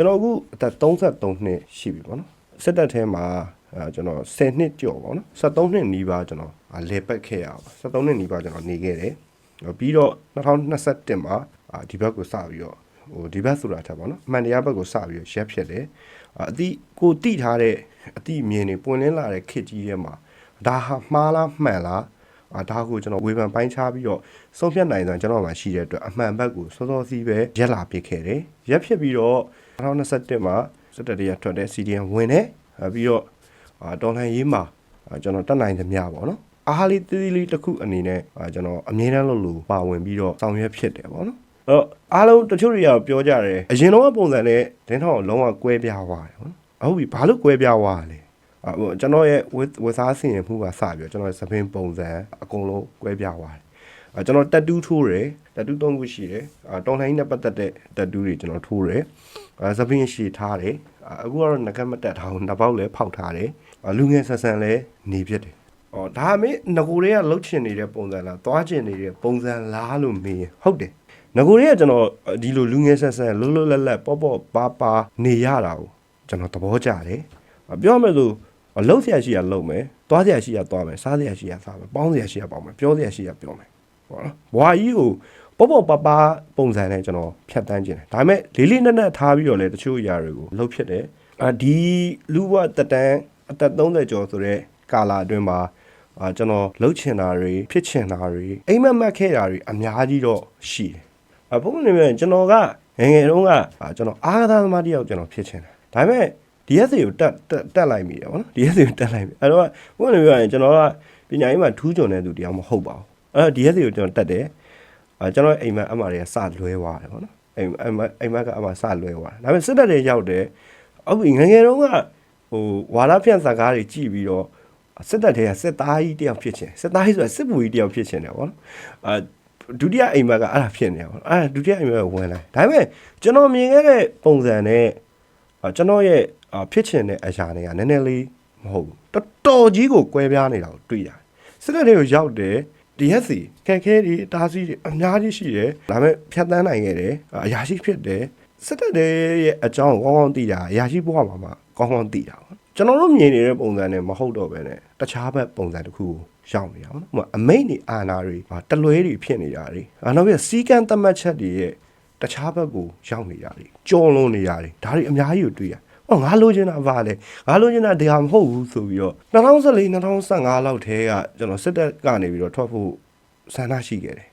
ကျွန်တော်အခုအသက်33နှစ်ရှိပြီပေါ့နော်စစ်တပ်ထဲမှာအဲကျွန်တော်10နှစ်ကျော်ပေါ့နော်73နှစ်နီးပါးကျွန်တော်အာလေပတ်ခဲ့ရပါ73နှစ်နီးပါးကျွန်တော်နေခဲ့တယ်ပြီးတော့2021မှာအာဒီဘက်ကိုစပြီးတော့ဟိုဒီဘက်ဆိုတာထက်ပေါ့နော်အမှန်တရားဘက်ကိုစပြီးတော့ရက်ဖြစ်တယ်အာအတိကိုတိထားတဲ့အတိမြင်နေပွင့်လင်းလာတဲ့ခစ်ကြီးထဲမှာဒါဟာမှားလားမှန်လား အာဒါကိုကျွန်တော်ဝေဖန်ပိုင်းခြားပြီးတော့ဆုံးဖြတ်နိုင်တယ်ကျွန်တော်မှရှိတဲ့အတွက်အမှန်ဘက်ကိုစောစောစီးပဲရက်လာပစ်ခဲ့တယ်ရက်ဖြစ်ပြီးတော့2021မှာစက်တတရထွက်တဲ့ CDN ဝင်တယ်အဲပြီးတော့အာတော်လှန်ရေးမှာအာကျွန်တော်တက်နိုင်သမျှပေါ့နော်အားလေးသေးသေးလေးတစ်ခုအနေနဲ့အာကျွန်တော်အမြဲတမ်းလို့လို့ပါဝင်ပြီးတော့ဆောင်ရွက်ဖြစ်တယ်ပေါ့နော်အဲ့တော့အားလုံးတချို့တွေကပြောကြတယ်အရင်တော့ပုံစံနဲ့ဒင်းထောင်လုံးဝကွဲပြားသွားတယ်ပေါ့နော်ဟုတ်ပြီဘာလို့ကွဲပြားသွားလဲအ ဟိုကျွန်တော်ရဲ့ဝဝစားစင်ရမှုကစပြီးတော့ကျွန်တော်ရဲ့သပင်းပုံစံအကုန်လုံးကွဲပြားသွားတယ်အဲကျွန်တော်တက်တူးထိုးတယ်တက်တူးသုံးခုရှိတယ်အာတော်လိုင်းနဲ့ပတ်သက်တဲ့တက်တူးတွေကျွန်တော်ထိုးတယ်အဲသပင်းရှည်ထားတယ်အာအခုကတော့ငကတ်မတက်ထားဘူးနှစ်ပေါက်လည်းဖောက်ထားတယ်အာလူငယ်ဆန်ဆန်လည်းနေဖြစ်တယ်အော်ဒါမင်းငကိုတွေကလှုပ်ချင်နေတဲ့ပုံစံလားသွားချင်နေတဲ့ပုံစံလားလို့မေးရင်ဟုတ်တယ်ငကိုတွေကကျွန်တော်ဒီလိုလူငယ်ဆန်ဆန်လွတ်လွတ်လပ်လပ်ပေါ့ပေါ့ပါပါနေရတာကိုကျွန်တော်သဘောကျတယ်အာပြောရမယ်ဆို အလုံးဆရာရှိရလုံးမယ်သွားဆရာရှိရသွားမယ်စားဆရာရှိရစားမယ်ပေါင်းဆရာရှိရပေါင်းမယ်ပြောဆရာရှိရပြောမယ်ဟုတ်နော်ဘွာကြီးကိုပေါ့ပေါ့ပါပါပုံစံနဲ့ကျွန်တော်ဖြတ်တန်းခြင်းတယ်ဒါပေမဲ့လေးလေးနက်နက်ထားပြီးတော့လေတချို့အရာတွေကိုလှုပ်ဖြစ်တယ်အာဒီလူဘဝတက်တန်းအသက်30ကျော်ဆိုတဲ့ကာလာအတွင်းမှာအာကျွန်တော်လှုပ်ချင်တာတွေဖြစ်ချင်တာတွေအိမ်မက်မက်ခဲ့တာတွေအများကြီးတော့ရှိတယ်အဘုန်းကြီးမြင်ကျွန်တော်ကငယ်ငယ်တုန်းကအာကျွန်တော်အားကစားသမားတစ်ယောက်ကျွန်တော်ဖြစ်ချင်တယ်ဒါပေမဲ့ DSA ကိုတက်တက်တက်လိုက်မိတယ်ဗောနော် DSA ကိုတက်လိုက်ပြီအဲ့တော့ဘုန်းကြီးပြောရင်ကျွန်တော်ကပညာရေးမှာထူးချွန်တဲ့သူတရားမဟုတ်ပါဘူးအဲ့တော့ DSA ကိုကျွန်တော်တက်တယ်အာကျွန်တော်အိမ်မက်အမတွေကစလွဲသွားတယ်ဗောနော်အိမ်အိမ်မက်အိမ်မက်ကအမစလွဲသွားတယ်ဒါပေမဲ့စစ်တပ်တွေရောက်တယ်အခုငယ်ငယ်တုန်းကဟိုဝါရဖြန့်စကားတွေကြည့်ပြီးတော့စစ်တပ်တွေကစစ်သားကြီးတယောက်ဖြစ်ချင်စစ်သားကြီးဆိုတာစစ်ဗိုလ်ကြီးတယောက်ဖြစ်ချင်တယ်ဗောနော်အာဒုတိယအိမ်မက်ကအဲ့ဒါဖြစ်နေတာဗောနော်အဲ့ဒါဒုတိယအိမ်မက်ကဝင်လာဒါပေမဲ့ကျွန်တော်မြင်ခဲ့တဲ့ပုံစံနဲ့အာကျွန်တော်ရဲ့အာ ဖြစ်ချင်တဲ့အရာတွေကနည်းနည်းလေးမဟုတ်ဘူးတော်တော်ကြီးကိုကွဲပြားနေတာကိုတွေ့ရတယ်စစ်တပ်တွေကိုရောက်တယ် DSC ခက်ခဲတွေတားဆီးတွေအများကြီးရှိတယ်ဒါပေမဲ့ဖြတ်တန်းနိုင်ခဲ့တယ်အရာရှိဖြစ်တယ်စစ်တပ်တွေရဲ့အကြောင်းကိုကောင်းကောင်းသိတာအရာရှိဘဝမှာမှကောင်းကောင်းသိတာပေါ့ကျွန်တော်တို့မြင်နေတဲ့ပုံစံနဲ့မဟုတ်တော့ဘဲနဲ့တခြားဘက်ပုံစံတစ်ခုကိုရောက်နေတာပေါ့နော်ဥပမာအမိတ်နေအာနာတွေဟာတလွဲတွေဖြစ်နေတာတွေအာနောက်ပြီးစီကံသတ်မှတ်ချက်တွေရဲ့တခြားဘက်ကိုရောက်နေတာတွေကြော်လွန်နေတာတွေဒါတွေအများကြီးကိုတွေ့ရ ဟောငါလိုချင်တာဗာလေငါလိုချင်တာတရားမဟုတ်ဘူးဆိုပြီးတော့2014 2015လောက်ထဲကကျွန်တော်စစ်တပ်ကနေပြီးတော့ထွက်ဖို့ဆန္ဒရှိခဲ့တယ်